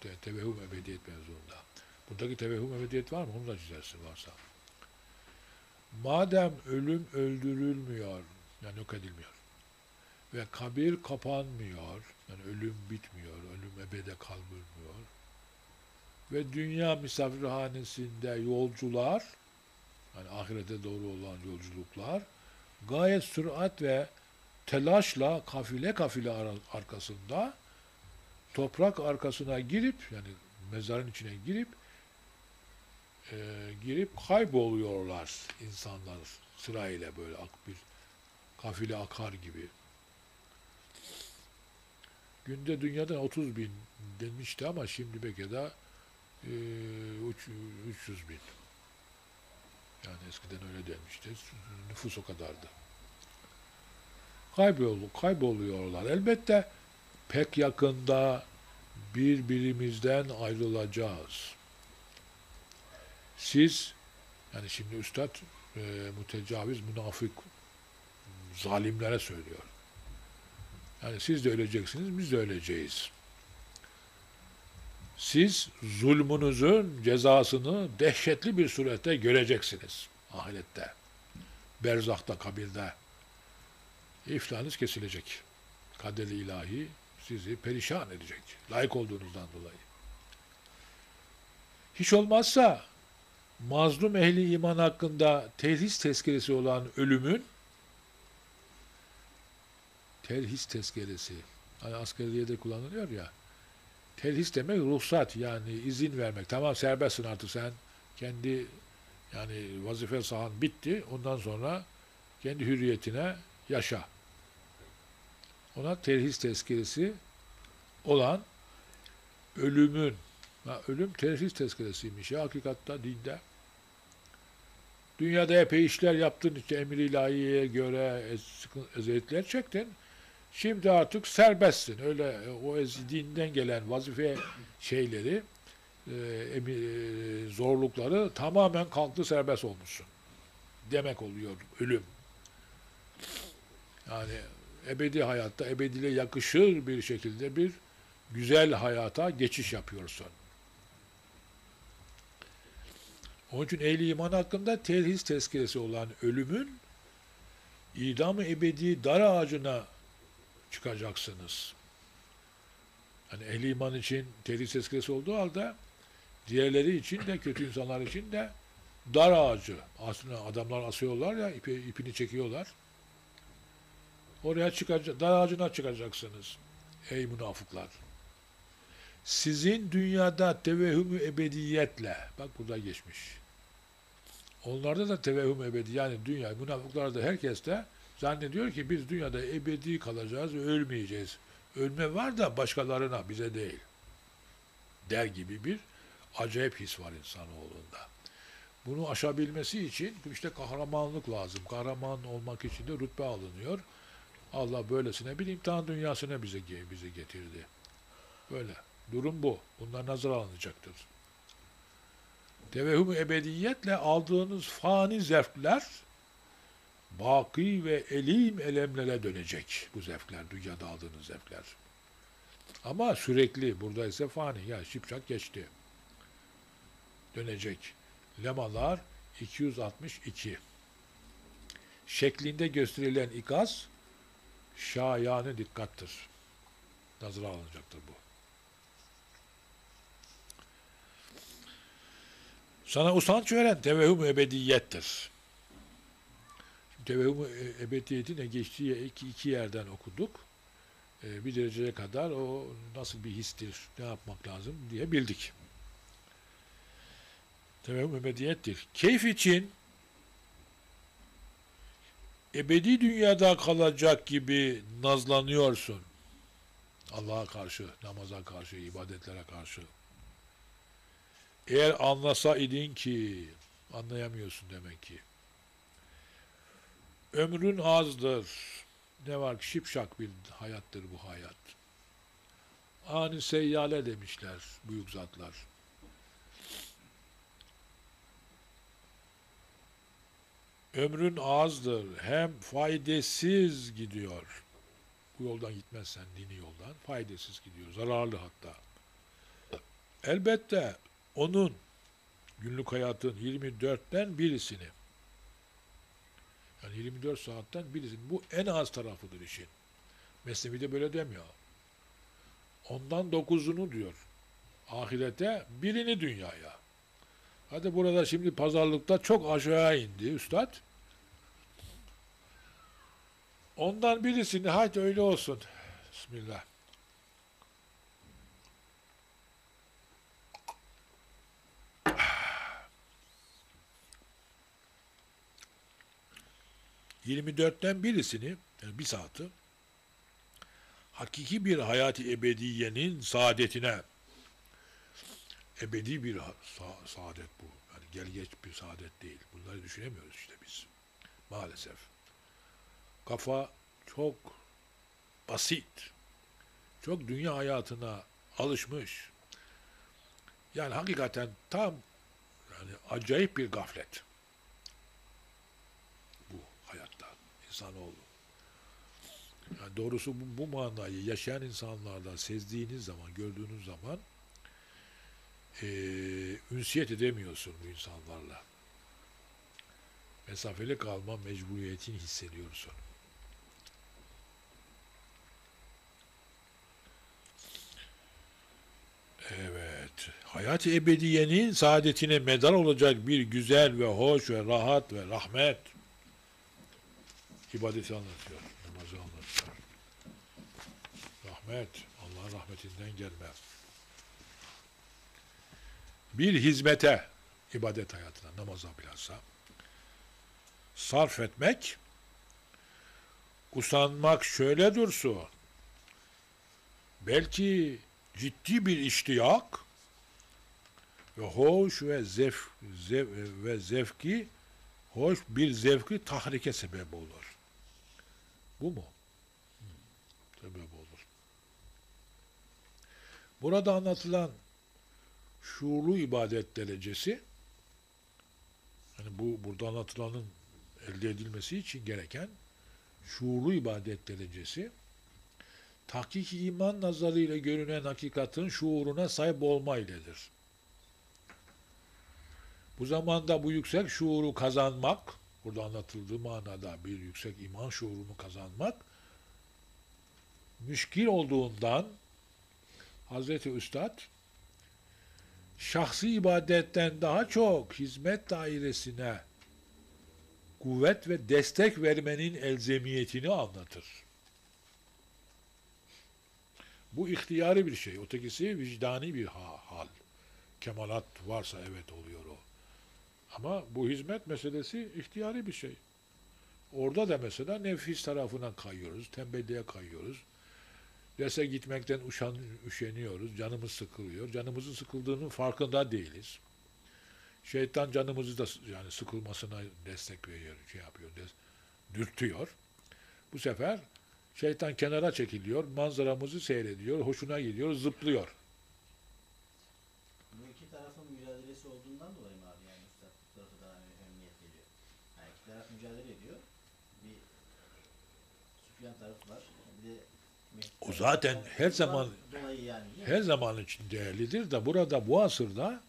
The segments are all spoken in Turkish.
te, tevehüm ebediyet mevzuunda. Buradaki tevehüm ebediyet var mı? Onu da çizersin varsa. Madem ölüm öldürülmüyor, yani yok edilmiyor ve kabir kapanmıyor, yani ölüm bitmiyor, ölüm ebede kalmıyor ve dünya misafirhanesinde yolcular, yani ahirete doğru olan yolculuklar, gayet sürat ve telaşla kafile kafile ar- arkasında toprak arkasına girip yani mezarın içine girip e, girip kayboluyorlar insanlar sırayla böyle ak bir kafile akar gibi. Günde dünyadan 30 bin denmişti ama şimdi belki de e, üç- 300 bin. Yani eskiden öyle denmişti. Nüfus o kadardı. Kaybol, kayboluyorlar. Elbette pek yakında birbirimizden ayrılacağız. Siz, yani şimdi Üstad e, mütecaviz, münafık, zalimlere söylüyor. Yani siz de öleceksiniz, biz de öleceğiz. Siz zulmünüzün cezasını dehşetli bir surette göreceksiniz ahirette, berzahta, kabirde. İflahınız kesilecek. Kader-i ilahi sizi perişan edecek. Layık olduğunuzdan dolayı. Hiç olmazsa mazlum ehli iman hakkında telhis tezkeresi olan ölümün telhis tezkeresi hani askeriyede kullanılıyor ya telhis demek ruhsat yani izin vermek. Tamam serbestsin artık sen kendi yani vazife sahan bitti. Ondan sonra kendi hürriyetine yaşa. Ona terhis tezkeresi olan ölümün ha, ölüm terhis tezkeresiymiş ya hakikatta dinde. Dünyada epey işler yaptın işte emir ilahiye göre ez- eziyetler çektin. Şimdi artık serbestsin. Öyle o ez, dinden gelen vazife şeyleri e, e, zorlukları tamamen kalktı serbest olmuşsun. Demek oluyor ölüm. Yani ebedi hayatta ebedile yakışır bir şekilde bir güzel hayata geçiş yapıyorsun. Onun için ehli iman hakkında terhis tezkeresi olan ölümün idam-ı ebedi dar ağacına çıkacaksınız. Yani ehli iman için terhis tezkeresi olduğu halde diğerleri için de kötü insanlar için de dar ağacı. Aslında adamlar asıyorlar ya ipi, ipini çekiyorlar. Oraya çıkacak, dar ağacına çıkacaksınız. Ey münafıklar. Sizin dünyada tevehhüm ebediyetle, bak burada geçmiş. Onlarda da tevehhüm ebedi, yani dünya, münafıklarda herkes de zannediyor ki biz dünyada ebedi kalacağız ölmeyeceğiz. Ölme var da başkalarına, bize değil. Der gibi bir acayip his var insanoğlunda. Bunu aşabilmesi için işte kahramanlık lazım. Kahraman olmak için de rütbe alınıyor. Allah böylesine bir imtihan dünyasına bize bize getirdi. Böyle. Durum bu. Bunlar nazar alınacaktır. Tevehhüm ebediyetle aldığınız fani zevkler baki ve elim elemlere dönecek bu zevkler, dünyada aldığınız zevkler. Ama sürekli, burada ise fani, ya şipşak geçti. Dönecek. Lemalar 262. Şeklinde gösterilen ikaz, şayanı dikkattır. Nazara alınacaktır bu. Sana usanç veren tevehhüm ebediyettir. Şimdi tevehhüm ebediyeti ne geçtiği iki, iki yerden okuduk. Ee, bir dereceye kadar o nasıl bir histir, ne yapmak lazım diye bildik. Tevehhüm ebediyettir. Keyif için ebedi dünyada kalacak gibi nazlanıyorsun. Allah'a karşı, namaza karşı, ibadetlere karşı. Eğer anlasa idin ki, anlayamıyorsun demek ki. Ömrün azdır. Ne var ki şipşak bir hayattır bu hayat. Ani seyyale demişler büyük zatlar. Ömrün azdır. Hem faydasız gidiyor. Bu yoldan gitmezsen dini yoldan faydasız gidiyor. Zararlı hatta. elbette onun günlük hayatın 24'ten birisini yani 24 saatten birisini bu en az tarafıdır işin. Mesnevi de böyle demiyor. Ondan dokuzunu diyor. Ahirete birini dünyaya. Hadi burada şimdi pazarlıkta çok aşağıya indi üstad. Ondan birisini hadi öyle olsun. Bismillah. ...24'ten birisini... ...yani bir saati... ...hakiki bir hayat-ı ebediyenin saadetine... ...ebedi bir sa- saadet bu. Yani gel geç bir saadet değil. Bunları düşünemiyoruz işte biz. Maalesef. Kafa çok basit. Çok dünya hayatına alışmış. Yani hakikaten tam yani acayip bir gaflet. Bu hayatta insanoğlu. Yani doğrusu bu, bu manayı yaşayan insanlardan sezdiğiniz zaman, gördüğünüz zaman eee ünsiyet edemiyorsun bu insanlarla. Mesafeli kalma mecburiyetini hissediyorsun. Evet. Hayat-ı ebediyenin saadetine medar olacak bir güzel ve hoş ve rahat ve rahmet ibadeti anlatıyor. Namazı anlatıyor. Rahmet. Allah'ın rahmetinden gelme. Bir hizmete, ibadet hayatına, namaza bilhassa sarf etmek, usanmak şöyle dursun. Belki ciddi bir iştiyak ve hoş ve zevk zev, ve zevki hoş bir zevki tahrike sebep olur. Bu mu? Sebep olur. Burada anlatılan şuurlu ibadet derecesi yani bu burada anlatılanın elde edilmesi için gereken şuurlu ibadet derecesi tahkik iman nazarıyla görünen hakikatin şuuruna sahip olma iledir. Bu zamanda bu yüksek şuuru kazanmak, burada anlatıldığı manada bir yüksek iman şuurunu kazanmak, müşkil olduğundan Hazreti Üstad, şahsi ibadetten daha çok hizmet dairesine kuvvet ve destek vermenin elzemiyetini anlatır. Bu ihtiyari bir şey. Ötekisi vicdani bir ha- hal. Kemalat varsa evet oluyor o. Ama bu hizmet meselesi ihtiyari bir şey. Orada da mesela nefis tarafına kayıyoruz, tembelliğe kayıyoruz. Derse gitmekten uşan, üşeniyoruz, canımız sıkılıyor. Canımızın sıkıldığının farkında değiliz. Şeytan canımızı da yani sıkılmasına destek veriyor, şey yapıyor, dürtüyor. Bu sefer şeytan kenara çekiliyor, manzaramızı seyrediyor, hoşuna gidiyor, zıplıyor. Bu iki tarafın mücadelesi olduğundan dolayı mı abi yani üstad bu tarafa daha öne- emniyet geliyor? Yani iki taraf mücadele ediyor. Bir Süfyan tarafı var. O zaten her zaman-? Her zaman için değerlidir de burada bu asırda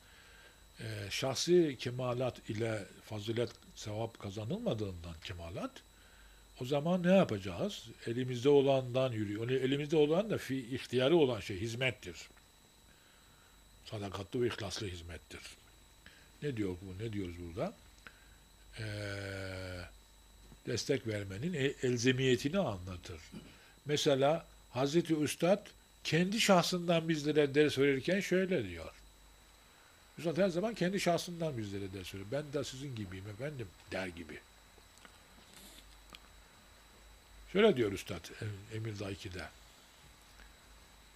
e, şahsi kemalat ile fazilet, sevap kazanılmadığından kemalat o zaman ne yapacağız? Elimizde olandan yürüyor. Elimizde olan da fi, ihtiyarı olan şey hizmettir. Sadakatli ve ihlaslı hizmettir. Ne diyor bu? Ne diyoruz burada? Ee, destek vermenin e- elzemiyetini anlatır. Mesela Hazreti Üstad kendi şahsından bizlere ders verirken şöyle diyor. Üstad her zaman kendi şahsından bizlere ders veriyor. Ben de sizin gibiyim efendim der gibi. Şöyle diyor Üstad Em- Emir Daiki'de.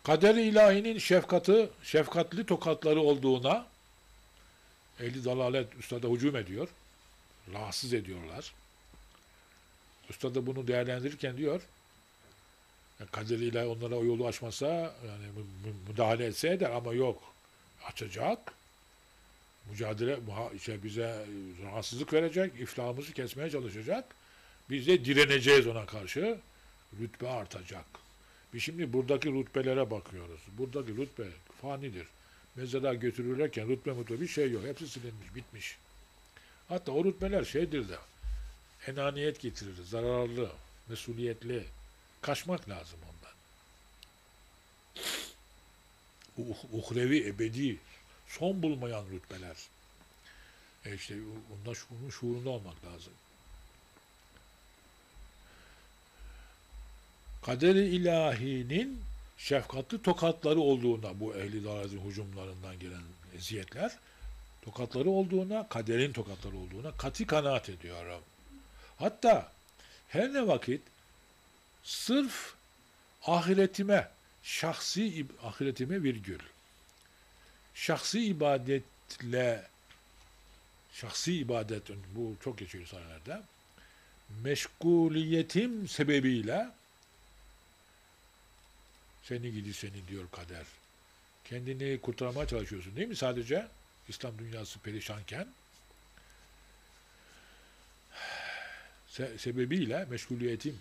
Kader-i ilahinin şefkatı, şefkatli tokatları olduğuna ehli dalalet Üstad'a hücum ediyor. Rahatsız ediyorlar. Üstad da bunu değerlendirirken diyor kaderiyle onlara o yolu açmasa yani mü- mü- müdahale etse eder ama yok. Açacak. Mücadele şey bize rahatsızlık verecek, iflahımızı kesmeye çalışacak. Biz de direneceğiz ona karşı. Rütbe artacak. Biz şimdi buradaki rütbelere bakıyoruz. Buradaki rütbe fanidir. mezara götürülürken rütbe mutlu bir şey yok. Hepsi silinmiş, bitmiş. Hatta o rütbeler şeydir de enaniyet getirir, zararlı, mesuliyetli. Kaçmak lazım ondan. Uh- uhrevi, ebedi, son bulmayan rütbeler. E işte şu- bunun şuurunda olmak lazım. Kader-i ilahinin şefkatli tokatları olduğuna bu ehli dalalin hücumlarından gelen eziyetler tokatları olduğuna, kaderin tokatları olduğuna kati kanaat ediyorum. Hatta her ne vakit sırf ahiretime, şahsi ahiretime virgül, şahsi ibadetle şahsi ibadet bu çok geçiyor sahnelerde meşguliyetim sebebiyle seni gidi seni diyor kader. Kendini kurtarmaya çalışıyorsun değil mi sadece? İslam dünyası perişanken se- sebebiyle meşguliyetim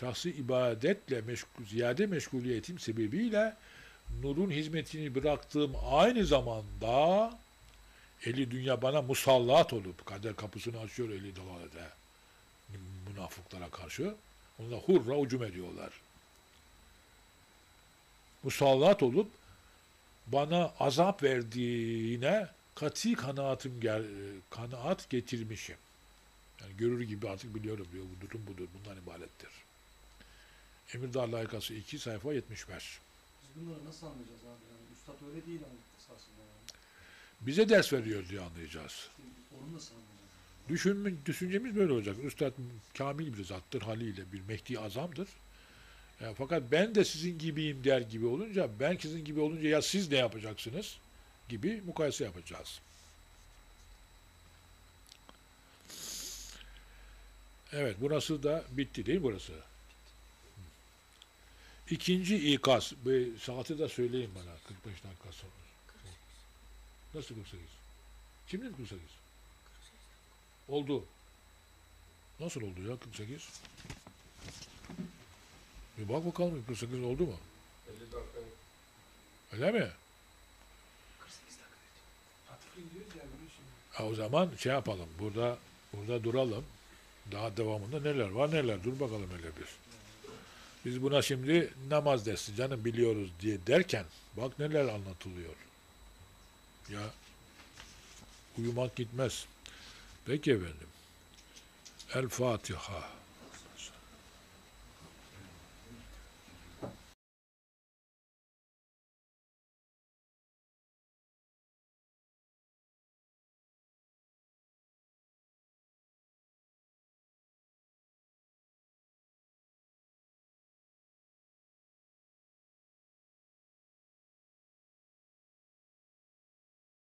şahsi ibadetle meşgul, ziyade meşguliyetim sebebiyle nurun hizmetini bıraktığım aynı zamanda eli dünya bana musallat olup kader kapısını açıyor eli dalalete münafıklara karşı. Onlar hurra ucum ediyorlar. Musallat olup bana azap verdiğine kati kanaatim gel, kanaat getirmişim. Yani görür gibi artık biliyorum diyor. Bu durum budur. Bundan ibarettir. Emirdağ layıkası 2 sayfa 75. Biz bunları nasıl anlayacağız abi? Yani üstad öyle değil esasında yani. Bize ders veriyor diye anlayacağız. İşte onu nasıl anlayacağız? Düşünme, düşüncemiz böyle olacak. Üstad kamil bir zattır haliyle bir Mehdi azamdır. Yani fakat ben de sizin gibiyim der gibi olunca ben sizin gibi olunca ya siz ne yapacaksınız gibi mukayese yapacağız. Evet burası da bitti değil mi burası? İkinci ikaz. Bu saati de söyleyin bana 45 dakika sonra. Nasıl 48? Şimdi mi 48? Oldu. Nasıl oldu ya 48? Bir bak bakalım 48 oldu mu? 50 dakika Öyle mi? 48 dakika diyoruz ya bunu şimdi. Ha, o zaman şey yapalım. Burada burada duralım. Daha devamında neler var neler. Dur bakalım hele bir. Biz buna şimdi namaz dersi canım biliyoruz diye derken bak neler anlatılıyor. Ya uyumak gitmez. Peki efendim. El Fatiha.